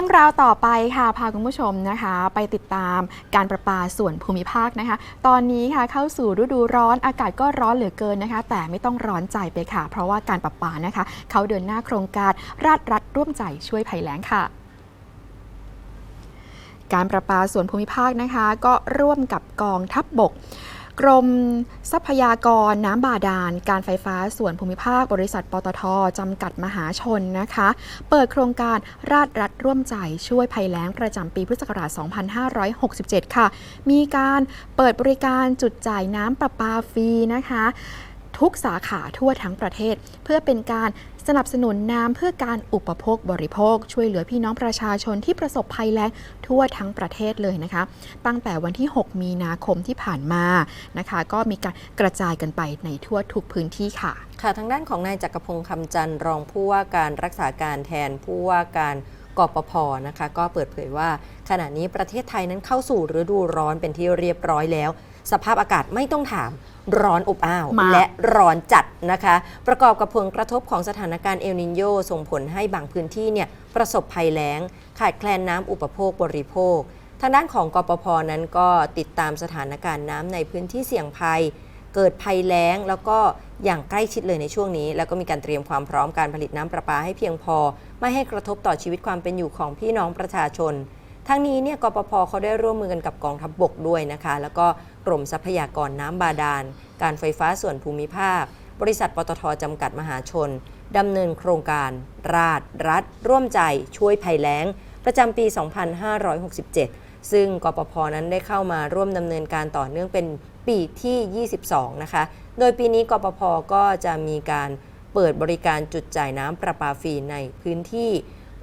รื่องราวต่อไปค่ะ พาคุณผู้ชมนะคะ ไปติดตามการประปาส่วนภูมิภาคนะคะ ตอนนี้ค่ะเข้าสู่ฤดูร้อนอากาศก็ร้อนเหลือเกินนะคะ แต่ไม่ต้องร้อนใจไปค่ะ เพราะว่าการประปานะคะ เขาเดินหน้าโครงการราดรัฐร่วมใจช่วยภัยแล้งค่ะการประปาส่วนภูมิภาคนะคะ ก็ร่วมกับกองทัพบบก กรมทรัพยากรน้ำบาดาล การไฟฟ้าส่วนภูมิภาค บริษัท ปตทจำกัดมหาชนนะคะ เปิดโครงการราดรัฐร่วมใจช่วยภัยแล้งประจำปีพุทธศักราช 2567 ค่ะ มีการเปิดบริการจุดจ่ายน้ำประปาฟรีนะคะ ทุกสาขาทั่วทั้งประเทศ เพื่อเป็นการสนับสนุนน้ำเพื่อการอุปโภคบริโภค ช่วยเหลือพี่น้องประชาชนที่ประสบภัยแล้งทั่วทั้งประเทศเลยนะคะ ตั้งแต่วันที่ 6 มีนาคมที่ผ่านมานะคะ ก็มีการกระจายกันไปในทั่วทุกพื้นที่ค่ะ ค่ะทางด้านของนายจักรพงศ์คำจันทร์รองผู้ว่าการรักษาการแทนผู้ว่าการกปพนะคะ ก็เปิดเผยว่า ขณะนี้ประเทศไทยนั้นเข้าสู่ฤดูร้อนเป็นที่เรียบร้อยแล้ว สภาพอากาศไม่ต้องถาม ร้อนอบอ้าว มากและร้อนจัดนะคะ ประกอบกับผลกระทบของสถานการณ์เอลนินโยส่งผลให้บางพื้นที่เนี่ยประสบภัยแล้ง ขาดแคลนน้ำอุปโภคบริโภค ทางด้านของกปพนั้นก็ติดตามสถานการณ์น้ำในพื้นที่เสี่ยงภัย เกิดภัยแล้งแล้วก็อย่างใกล้ชิดเลยในช่วงนี้ แล้วก็มีการเตรียมความพร้อมการผลิตน้ำประปาให้เพียงพอ ไม่ให้กระทบต่อชีวิตความเป็นอยู่ของพี่น้องประชาชน ทั้งนี้เนี่ยกปพเขาได้ร่วมมือกันกับกองทัพบบกด้วยนะคะ แล้วก็กรมทรัพยากรน้ำบาดาล การไฟฟ้าส่วนภูมิภาค บริษัทปตทจำกัดมหาชนดำเนินโครงการ ราดรัฐ ร่วมใจช่วยภัยแล้ง ประจำปี 2567 ซึ่งกปพนั้นได้เข้ามาร่วมดำเนินการต่อเนื่องเป็นปีที่ 22 นะคะ โดยปีนี้กปพก็จะมีการเปิดบริการจุดจ่ายน้ำประปาฟรีในพื้นที่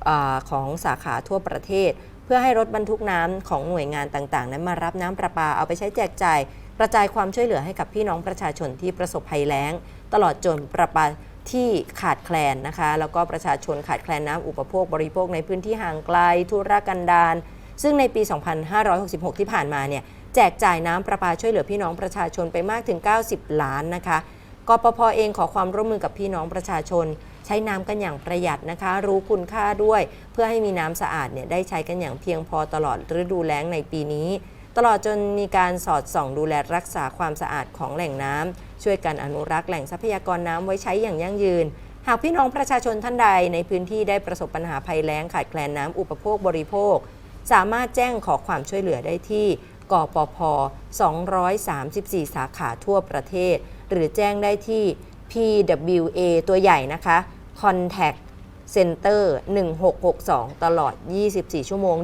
อของสาขาทั่วประเทศ เพื่อให้รถบรรทุกน้ำของหน่วยงานต่างๆ นั้นมารับน้ำประปาเอาไปใช้แจกจ่ายกระจายความช่วยเหลือให้กับพี่น้องประชาชนที่ประสบภัยแล้ง ตลอดจนประปาที่ขาดแคลนนะคะ แล้วก็ประชาชนขาดแคลนน้ำอุปโภคบริโภคในพื้นที่ห่างไกลทุรกันดารซึ่งในปี 2566 ที่ผ่านมาเนี่ยแจกจ่ายน้ำประปาช่วยเหลือพี่น้องประชาชนไปมากถึง 90 ล้านนะคะกปพเองขอความร่วมมือกับพี่น้องประชาชน ใช้น้ำกันอย่างประหยัดนะคะ รู้คุณค่าด้วย เพื่อให้มีน้ำสะอาดเนี่ยได้ใช้กันอย่างเพียงพอตลอดฤดูแล้งในปีนี้ ตลอดจนมีการสอดส่องดูแลรักษาความสะอาดของแหล่งน้ำช่วยกันอนุรักษ์แหล่งทรัพยากรน้ำไว้ใช้อย่างยั่งยืนหากพี่น้องประชาชนท่านใดในพื้นที่ได้ประสบปัญหาภัยแล้งขาดแคลนน้ำอุปโภคบริโภค สามารถแจ้งขอความช่วยเหลือได้ที่กปพ 234 สาขาทั่วประเทศ หรือแจ้งได้ที่ PWA ตัวใหญ่นะคะ Contact Center 1662 ตลอด 24 ชั่วโมง